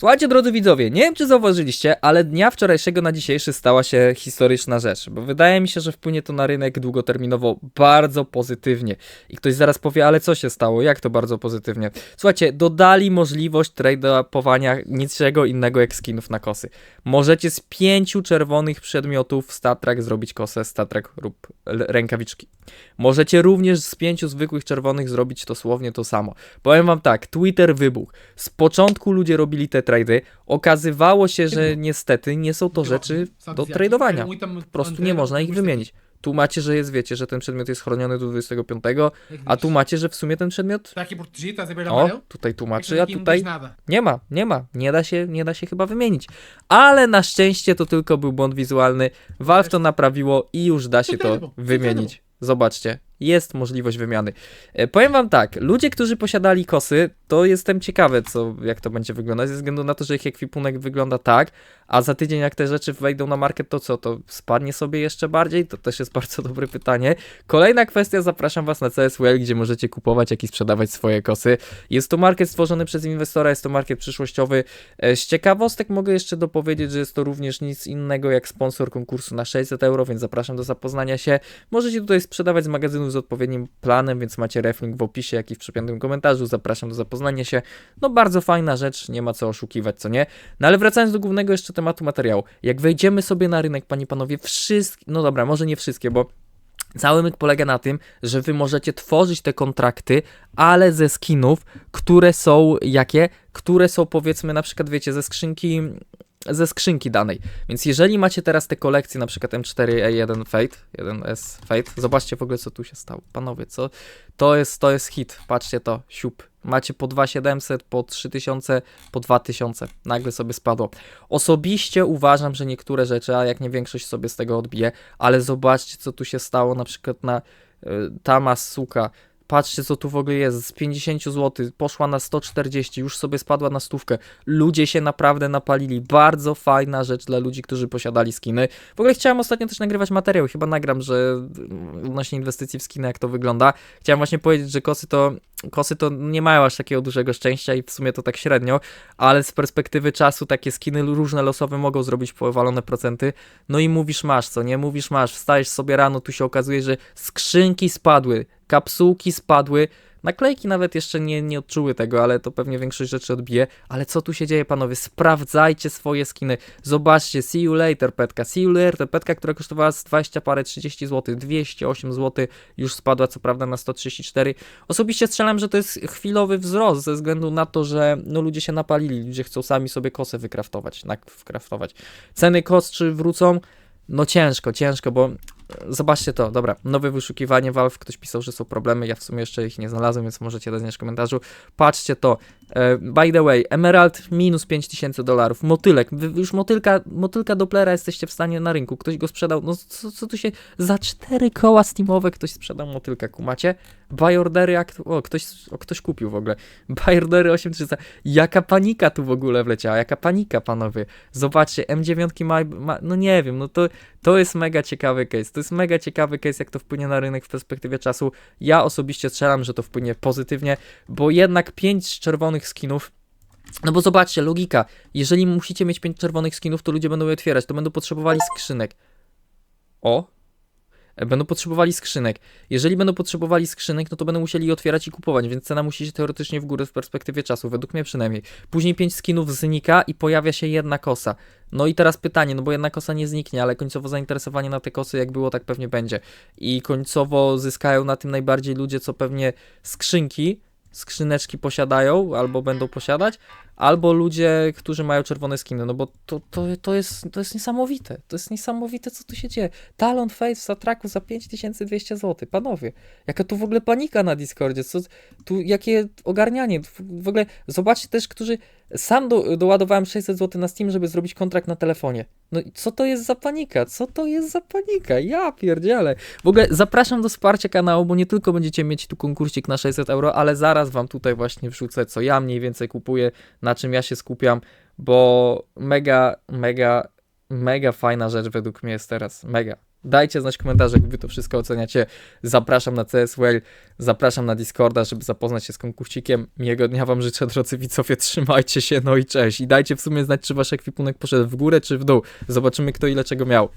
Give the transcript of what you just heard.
Słuchajcie, drodzy widzowie, nie wiem czy zauważyliście, ale dnia wczorajszego na dzisiejszy stała się historyczna rzecz, bo wydaje mi się, że wpłynie to na rynek długoterminowo bardzo pozytywnie. I ktoś zaraz powie, ale co się stało? Jak to bardzo pozytywnie? Słuchajcie, dodali możliwość tradeowania niczego innego jak skinów na kosy. Możecie z pięciu czerwonych przedmiotów Statrak zrobić kosę Statrak lub rękawiczki. Możecie również z pięciu zwykłych czerwonych zrobić dosłownie to samo. Powiem wam tak, Twitter wybuchł. Z początku ludzie robili te trady. Okazywało się, że niestety nie są to rzeczy do tradowania. Po prostu nie można ich wymienić. Tu macie, że jest, wiecie, że ten przedmiot jest chroniony do 25, a tu macie, że w sumie ten przedmiot. O, tutaj tłumaczy, a tutaj nie ma, nie ma. Nie da się, nie da się chyba wymienić. Ale na szczęście to tylko był błąd wizualny. Valve to naprawiło i już da się to wymienić. Zobaczcie, jest możliwość wymiany. E, powiem wam tak, ludzie, którzy posiadali kosy, to jestem ciekawy, co, jak to będzie wyglądać, ze względu na to, że ich ekwipunek wygląda tak, a za tydzień jak te rzeczy wejdą na market, to co, to spadnie sobie jeszcze bardziej? To też jest bardzo dobre pytanie. Kolejna kwestia, zapraszam was na CSWL, gdzie możecie kupować, jak i sprzedawać swoje kosy. Jest to market stworzony przez inwestora, jest to market przyszłościowy. E, Z ciekawostek mogę jeszcze dopowiedzieć, że jest to również nic innego jak sponsor konkursu na 600 euro, więc zapraszam do zapoznania się. Możecie tutaj sprzedawać z magazynu z odpowiednim planem, więc macie reflink w opisie, jak i w przypiętym komentarzu. Zapraszam do zapoznania się. No bardzo fajna rzecz, nie ma co oszukiwać, co nie? No ale wracając do głównego jeszcze tematu materiału. Jak wejdziemy sobie na rynek, panie panowie, wszystkie, no dobra, może nie wszystkie, bo Cały myk polega na tym, że wy możecie tworzyć te kontrakty, ale ze skinów, które są jakie? Które są powiedzmy na przykład, wiecie, ze skrzynki ze skrzynki danej. Więc jeżeli macie teraz te kolekcje, na przykład M4A1 Fate, 1S Fate, zobaczcie w ogóle co tu się stało. Panowie, co? To jest, to jest hit. Patrzcie to, siup. Macie po 2700, po 3000, po 2000. Nagle sobie spadło. Osobiście uważam, że niektóre rzeczy, a jak nie większość sobie z tego odbije, ale zobaczcie co tu się stało na przykład na y, Tamas Suka. Patrzcie co tu w ogóle jest, z 50 zł poszła na 140, już sobie spadła na stówkę. Ludzie się naprawdę napalili. Bardzo fajna rzecz dla ludzi, którzy posiadali skiny. W ogóle chciałem ostatnio też nagrywać materiał, chyba nagram, że odnośnie inwestycji w skiny, jak to wygląda. Chciałem właśnie powiedzieć, że kosy to, kosy to nie mają aż takiego dużego szczęścia i w sumie to tak średnio, ale z perspektywy czasu takie skiny różne losowe mogą zrobić powalone procenty. No i mówisz masz, co nie? Mówisz masz, wstajesz sobie rano, tu się okazuje, że skrzynki spadły, kapsułki spadły, naklejki nawet jeszcze nie, nie odczuły tego, ale to pewnie większość rzeczy odbije. Ale co tu się dzieje, panowie? Sprawdzajcie swoje skiny. Zobaczcie, see you later, petka, see you later, petka, która kosztowała z 20 parę 30 zł, 208 zł, już spadła co prawda na 134. Osobiście strzelam, że to jest chwilowy wzrost ze względu na to, że no, ludzie się napalili, ludzie chcą sami sobie kosę wykraftować, nak- wkraftować. Ceny kos czy wrócą? No ciężko, ciężko, bo Zobaczcie to, dobra. Nowe wyszukiwanie Valve, ktoś pisał, że są problemy, ja w sumie jeszcze ich nie znalazłem, więc możecie dać w komentarzu. Patrzcie to. E, by the way, Emerald minus 5000 dolarów, motylek, wy już motylka, motylka Dopplera jesteście w stanie na rynku, ktoś go sprzedał, no co, co tu się, za cztery koła steamowe ktoś sprzedał motylka, kumacie? Buy akt... o, ktoś, o, ktoś kupił w ogóle. Buy ordery 8300, jaka panika tu w ogóle wleciała, jaka panika, panowie. Zobaczcie, M9 ma, ma no nie wiem, no to, to jest mega ciekawy case. To jest mega ciekawy case, jak to wpłynie na rynek w perspektywie czasu. Ja osobiście strzelam, że to wpłynie pozytywnie, bo jednak 5 czerwonych skinów. No bo zobaczcie, logika. Jeżeli musicie mieć 5 czerwonych skinów, to ludzie będą je otwierać, to będą potrzebowali skrzynek. O! Będą potrzebowali skrzynek. Jeżeli będą potrzebowali skrzynek, no to będą musieli je otwierać i kupować, więc cena musi się teoretycznie w górę w perspektywie czasu, według mnie przynajmniej. Później 5 skinów znika i pojawia się jedna kosa. No i teraz pytanie, no bo jedna kosa nie zniknie, ale końcowo zainteresowanie na te kosy jak było, tak pewnie będzie. I końcowo zyskają na tym najbardziej ludzie, co pewnie skrzynki, skrzyneczki posiadają albo będą posiadać, albo ludzie, którzy mają czerwone skiny, no bo to, to, to, jest, to jest niesamowite. To jest niesamowite, co tu się dzieje. Talon Face w Satraku za 5200 zł. Panowie, jaka tu w ogóle panika na Discordzie, co tu, jakie ogarnianie. W ogóle zobaczcie też, którzy sam do, doładowałem 600 zł na Steam, żeby zrobić kontrakt na telefonie. No co to jest za panika? Co to jest za panika? Ja pierdzielę. W ogóle zapraszam do wsparcia kanału, bo nie tylko będziecie mieć tu konkursik na 600 euro, ale zaraz wam tutaj właśnie wrzucę, co ja mniej więcej kupuję, na czym ja się skupiam, bo mega, mega, mega fajna rzecz według mnie jest teraz. Mega. Dajcie znać w komentarzach, jak wy to wszystko oceniacie. Zapraszam na CSWL, zapraszam na Discorda, żeby zapoznać się z konkursikiem. Miłego dnia wam życzę, drodzy widzowie, trzymajcie się, no i cześć. I dajcie w sumie znać, czy wasz ekwipunek poszedł w górę, czy w dół. Zobaczymy, kto ile czego miał.